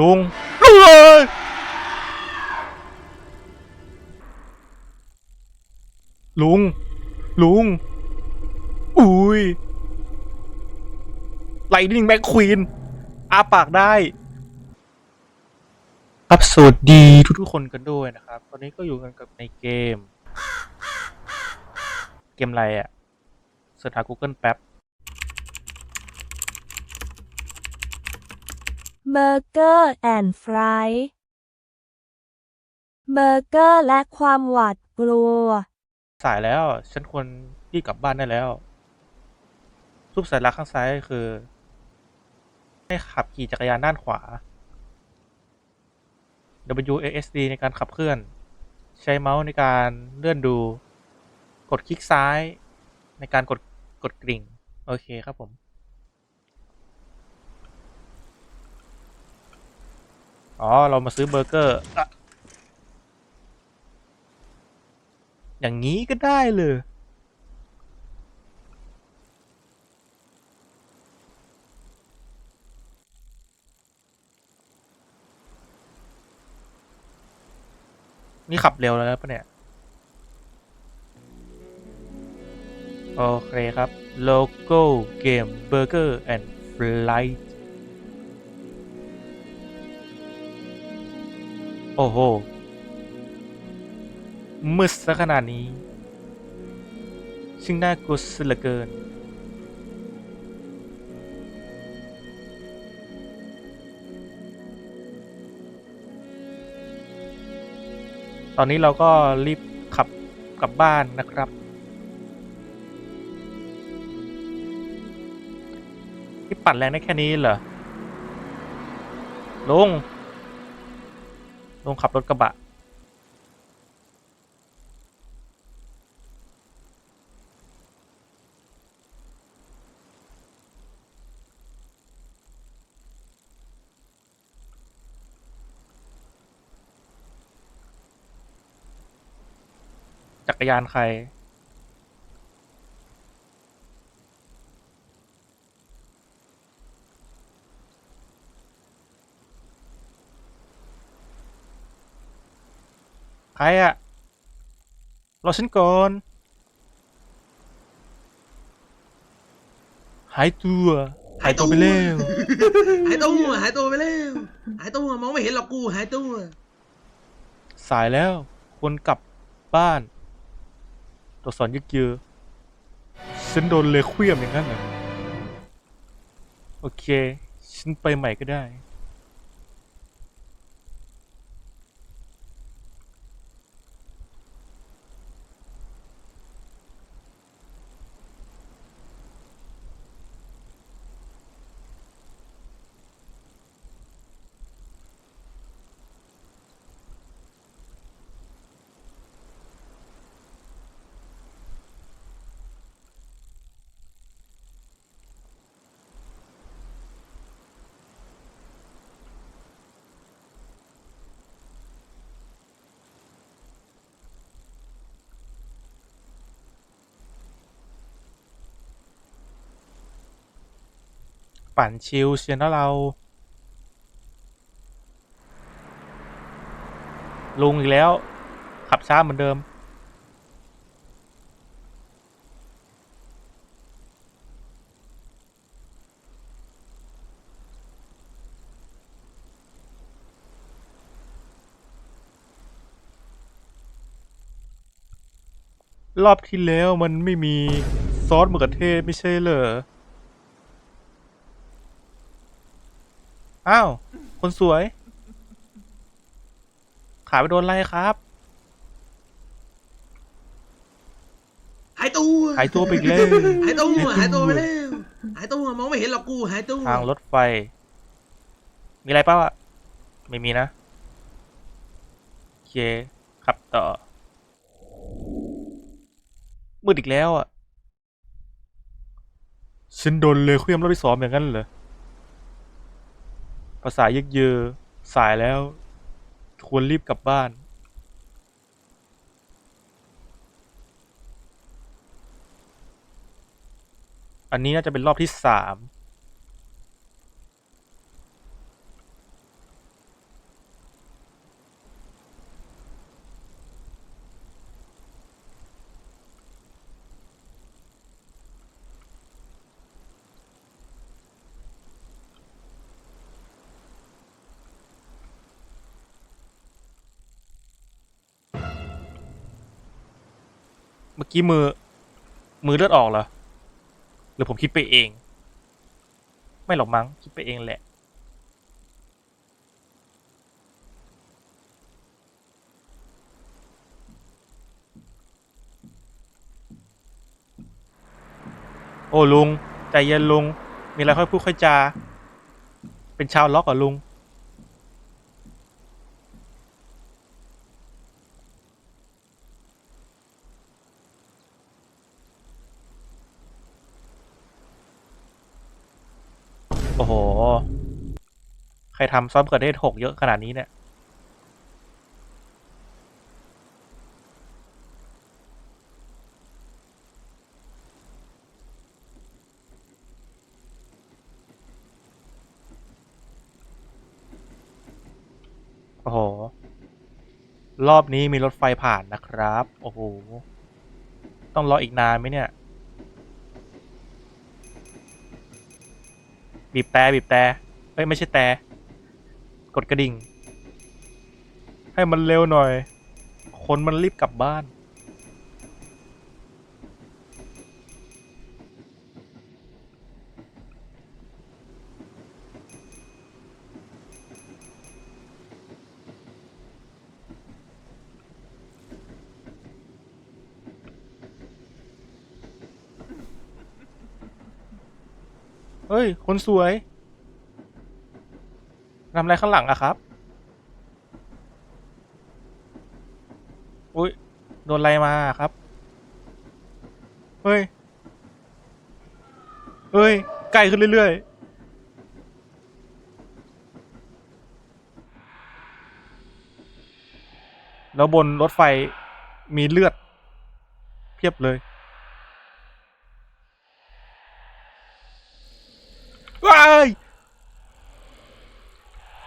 ลุงเอ้ยลุง ลุง อุ้ยไลนิ่งแม็กควีนอาปากได้ ครับสวัสดีทุกๆคนกันด้วยนะครับ ตอนนี้ก็อยู่กันกับในเกม เกมอะไรอะ่ะเสิร์ชหา Google แป๊บ เบอร์เกอร์แอนด์ฟรายเบอร์เกอร์และความหวาดกลัว สายแล้ว ฉันควรรีบกลับบ้านได้แล้วรูปสัญลักษณ์ข้างซ้ายคือ ให้ขับขี่จักรยานด้านขวา WASD ในการขับเคลื่อน ใช้เมาส์ในการเลื่อนดู กดคลิกซ้าย ในการกดกดกริ่ง โอเคครับผม อ๋อ เรามาซื้อเบอร์เกอร์อะอย่างนี้ก็ได้เลย นี่ขับเร็วแล้วปะเนี่ย โอเคครับ โลโก้เกม Burger and Flight โอ้โห มืดซะขนาดนี้ ซึ่งน่ากลัวเสียเหลือเกิน ตอนนี้เราก็รีบขับกลับบ้านนะครับ ที่ปั่นแรงได้แค่นี้เหรอลุง งขับรถกระบะจักรยานใคร ใครอะรอฉันก่อน หายตัว หายตัวไปแล้ว หายตัวหายตัวไปแล้วหายตัวมองไม่เห็นหรอกกูหายตัวสายแล้ว ควรกลับบ้านตัวสอนยึกยือฉันโดนเลยเคลี้ยมอย่างนั้นเหรอ โอเค ฉันไปใหม่ก็ได้ ปั่นชิลเชียนะเรา ลุงอีกแล้ว ขับช้าเหมือนเดิม รอบที่แล้วมันไม่มีซอสมะเขือเทศไม่ใช่เหรอ อ้าว คนสวย ขาไปโดนอะไรครับ หายตัวหายตัวไปอีกแล้ว หายตัวหายตัวไปแล้วหายตัวมองไม่เห็นหรอกกูหายตัวทางรถไฟ มีอะไรเปล่าวะไม่มีนะ โอเค ขับต่อ มืดอีกแล้วอะ ฉันโดนเลยเคลื่อนรอบที่สองอย่างนั้นเหรอ ภาษายึกยือ สายแล้ว ควรรีบกลับบ้าน อันนี้น่าจะเป็นรอบที่สาม เมื่อกี้มือ มือเลือดออกเหรอ หรือผมคิดไปเอง ไม่หรอกมั้ง คิดไปเองแหละ โอ้ลุง ใจเย็นลุง มีอะไรค่อยพูดค่อยจา เป็นชาวล็อกเหรอลุง โอ้โห ใคร ทำซอสมะเขือเทศหกเยอะขนาดนี้เนี่ยโอ้โห รอบนี้มีรถไฟผ่านนะครับ โอ้โห ต้องรออีกนานไหมเนี่ย บีบแต่บีบแต่เอ้ย ไม่ใช่แต่ กดกระดิ่ง ให้มันเร็วหน่อย คนมันรีบกลับบ้าน เฮ้ย คนสวย ทำอะไรข้างหลังอะครับ อุ้ยโดนอะไรมาครับ เฮ้ย เฮ้ยใกล้ขึ้นเรื่อยๆ แล้วบนรถไฟมีเลือด เพียบเลย ว้าย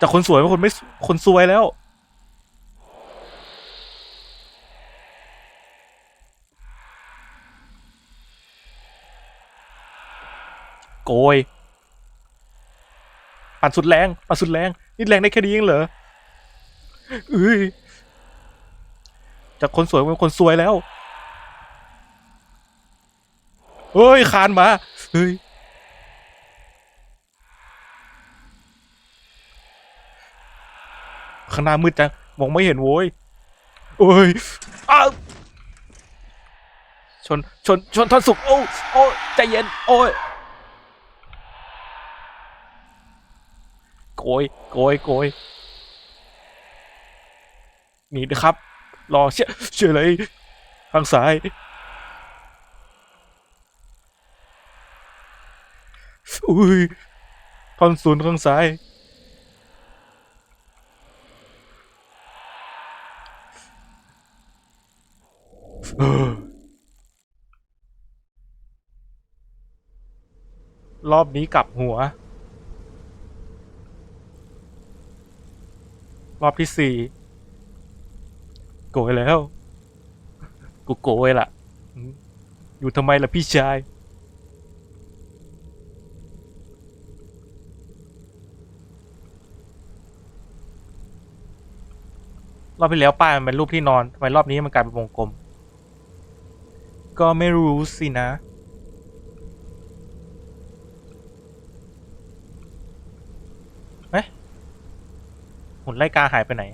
จากคนสวยเป็นคนไม่คนซวยแล้ว โกยปั่นสุดแรงปั่นสุดแรงนี่แรงได้แค่นี้เองเหรอเอ้ยจากคนสวยเป็นคนซวยแล้วเฮ้ยคานมาเฮ้ย ข้างหน้ามืดจังมองไม่เห็นโว้ยโอ้ยอ้าวชนชนชนท่อนสุกโอ้โอ้ใจเย็นโอ้ยโกยโกยโกยหนีนะครับ รอเชื่อเชื่อเลยทางซ้ายอุ้ยท่อนศูนย์ข้างซ้าย เออ รอบนี้กลับหัว รอบที่สี่โกยแล้ว กูโกยละอืมอยู่ทำไมล่ะพี่ชายรอบที่แล้วป้ายมันเป็นรูปที่นอนทำไมรอบนี้มันกลายเป็นวงกลม ก็ไม่รู้สินะ เอ๊ะหุ่นไล่กาหายไปไหน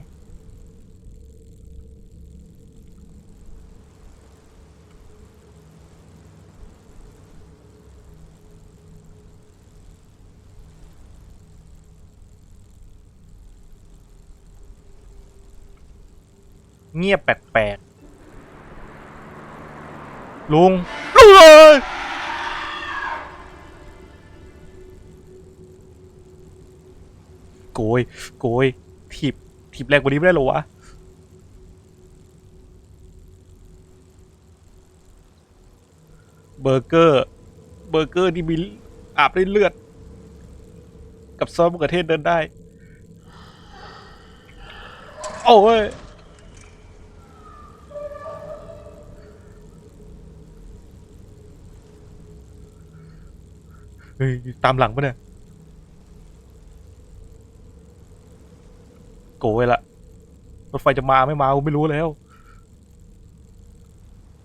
เงียบแปลก ลุงลุงเอ้ยโกยโกยถีบถีบแรงกว่านี้ไม่ได้เหรอวะเบอร์เกอร์เบอร์เกอร์ที่มีอาบด้วยเลือด กับซอสมะเขือเทศเดินได้ โอ้ย ฮ้ยตามหลังปะเนี่ย โกยละรถไฟจะมาไม่มากูไม่รู้แล้ว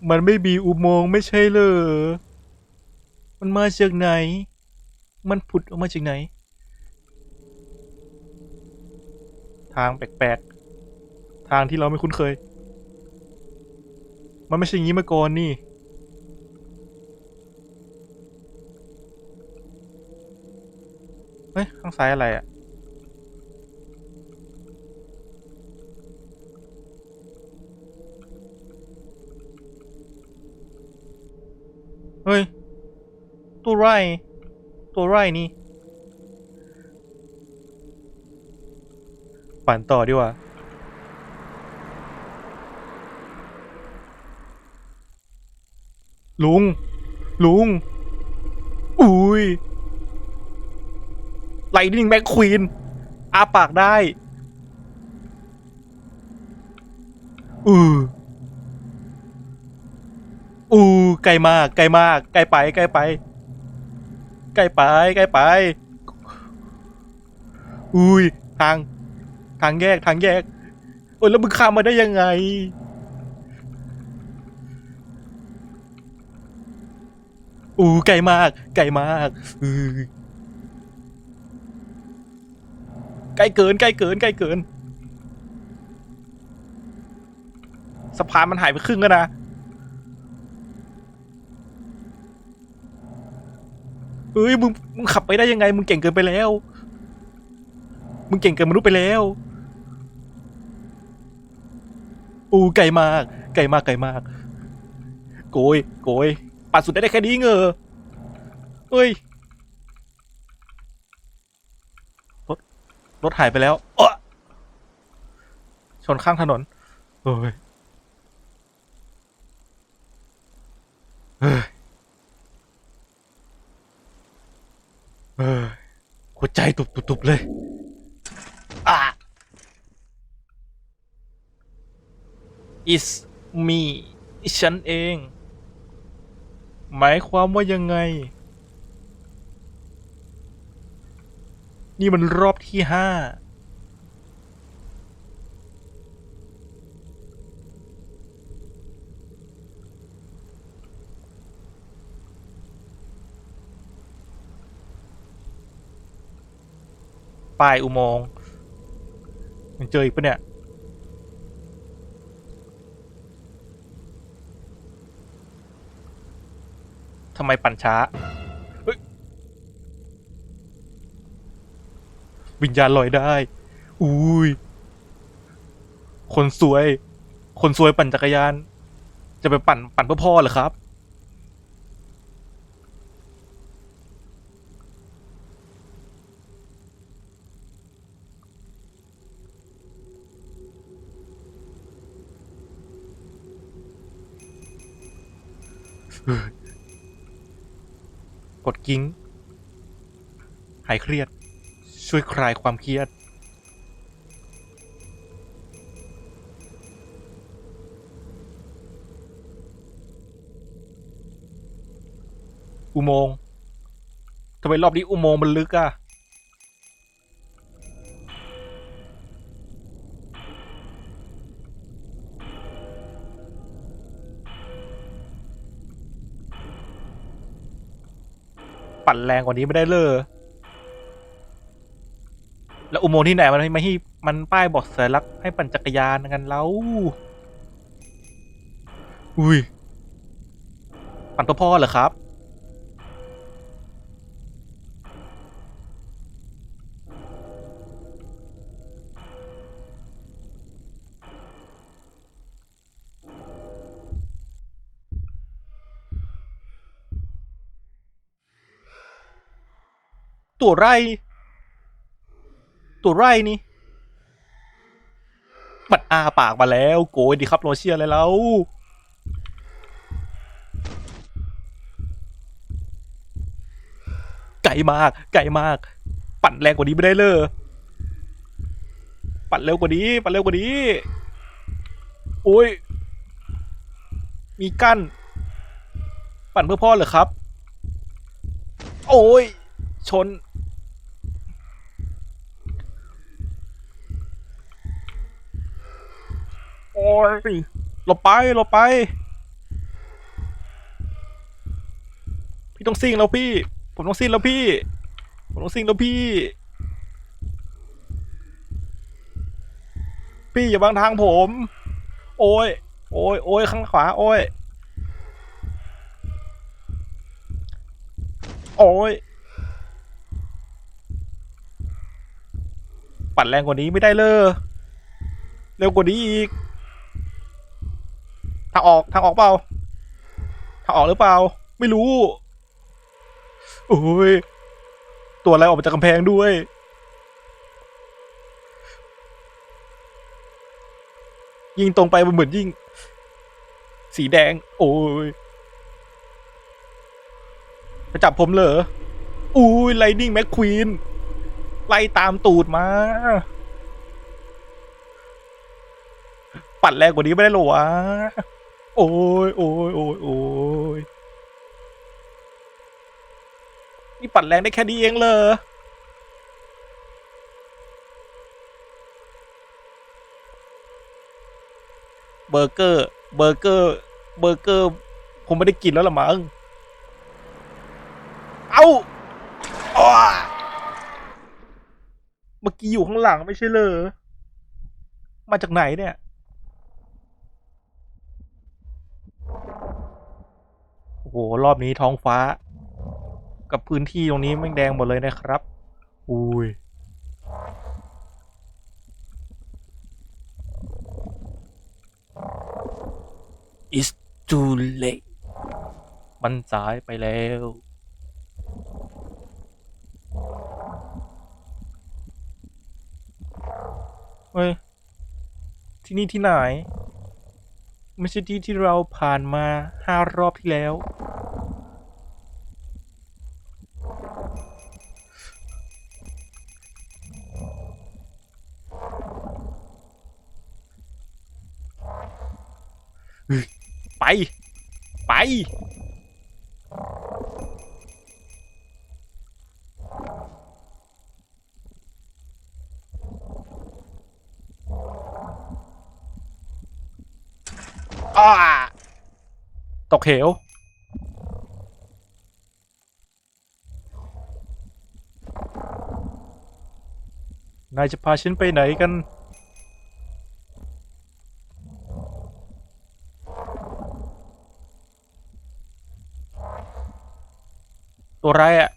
มันไม่มีอุโมงค์ไม่ใช่เหรอมันมาจากไหน มันผุดออกมาจากไหน ทางแปลกๆ ทางที่เราไม่คุ้นเคย มันไม่ใช่อย่างนี้มาก่อนนี่ ฮ้ย ข้างซ้ายอะไรอะเฮ้ย ตัวไร ตัวไรนี่ปั่นต่อดีกว่าลุง ลุง อุ้ย ไลนิ่งแม็กควีนอาปากได้อืออูไกลมากไกลมากไกลไปไกลไปไกลไปไกลไป อุ้ยทาง ทางแยกทางแยกโอ้ยแล้วมึงข้ามมาได้ยังไง อู้ไกลมากไกลมากอือ ใกล้เกินใกล้เกินใกล้เกินสะพานมันหายไปครึ่งแล้วนะเฮ้ยมึงมึงขับไปได้ยังไง มึงเก่งเกินไปแล้ว มึงเก่งเกินมนุษย์ไปแล้วอูไกลมาก ไกลมากไกลมาก โกยโกยปัดสุดได้แค่นี้เหงอเฮ้ย รถ รถหายไปแล้วเอะชนข้างถนนเฮ้ยเฮ้ยเออหัวใจตุบๆๆเลยอะ is me ฉันเอง หมายความว่ายังไง นี่มันรอบที่ห้าป้ายอุโมงค์ยังเจออีกปะเนี่ย ทำไมปั่นช้าเฮ้ย วิญญาณลอยได้ อุ้ย คนสวย คนสวยปั่นจักรยาน จะไปปั่นปั่นเพื่อพ่อเหรอครับ กดกิ้ง หายเครียด ช่วยคลายความเครียด อุโมงค์ทำไมรอบนี้อุโมงค์มันลึกอะปั่นแรงกว่านี้ไม่ได้เลย แล้วอุโมงค์ที่ไหนมันไม่ให้มันป้ายบอกสัญลักษณ์ให้ปั่นจักรยานกันแล้ว อุ้ย ปั่นตัวพ่อเหรอครับ ตัวไร ตัวไรนี่มันอาปากมาแล้ว โกยดีครับโรเชียเลยแล้วไกลมาก ไกลมาก ปั่นแรงกว่านี้ไม่ได้เลย ปั่นเร็วกว่านี้ ปั่นเร็วกว่านี้โอ้ย มีกั้น ปั่นเพื่อพ่อเหรอครับ โอ้ย ชน โอ้ยหลบไปหลบไป พี่ต้องซิ่งแล้วพี่ ผมต้องซิ่งแล้วพี่ ผมต้องซิ่งแล้วพี่ พี่อย่าบังทางผม โอ้ย โอ้ยโอ้ยข้างขวา โอ้ย โอ้ยปัดแรงกว่านี้ไม่ได้เลย เร็วกว่านี้อีกางออกทางออกเปล่าทางออกหรือเปล่า ไม่รู้โอ้ยตัวอะไรออกมาจากกำแพงด้วย ยิงตรงไปมันเหมือนยิงสีแดง โอ้ยจะจับผมเหรออุ้ยไลนิ่งแม็กควีนไล่ตามตูดมา ปัดแรงกว่านี้ไม่ได้หรอวะ โอ้ยโอ้ยโอ้ยโอ้ยนี่ปัดแรงได้แค่นี้เองเลยเบอร์เกอร์ เบอร์เกอร์ เบอร์เกอร์ ผมไม่ได้กินแล้วละมั้งเอาอ้อเมื่อกี้อยู่ข้างหลังไม่ใช่เลยมาจากไหนเนี่ย โอ้โหรอบนี้ท้องฟ้า กับพื้นที่ตรงนี้แม่งแดงหมดเลยนะครับ อุ้ย It's too late มันสายไปแล้ว เฮ้ย ที่นี่ที่ไหน ไม่ใช่ที่ที่เราผ่านมาห้ารอบที่แล้ว ไป ไป กเหวนายจะพาฉันไปไหนกัน ตัวไรอะ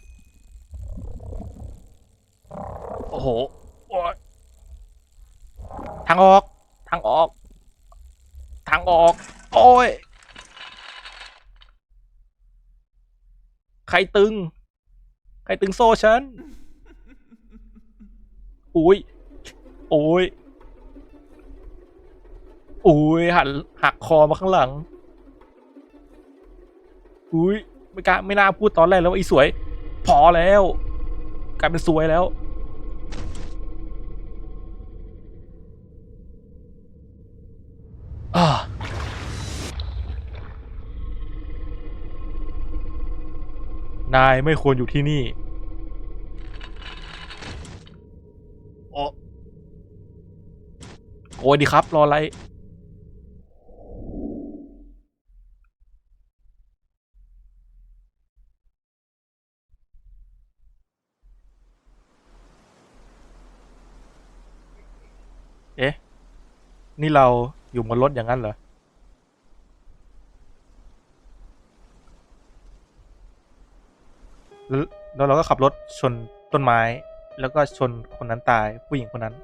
โอ้โหโอ๊ยทางออก ทางออก ทางออก โอ้ย ใครตึง ใครตึงโซ่ฉันอุ้ยโอ้ยอุ้ยหันหักคอมาข้างหลัง อุ้ยไม่กล้าไม่น่าพูดตอนแรกแล้วว่าอีสวย พอแล้วกลายเป็นสวยแล้ว อ่า นายไม่ควรอยู่ที่นี่โอ้โอ้ยดีครับ รออะไร เอ๊ะ นี่เราอยู่บนรถอย่างนั้นเหรอ แล้ว แล้วเราก็ขับรถชนต้นไม้ แล้วก็ชนคนนั้นตายผู้หญิงคนนั้น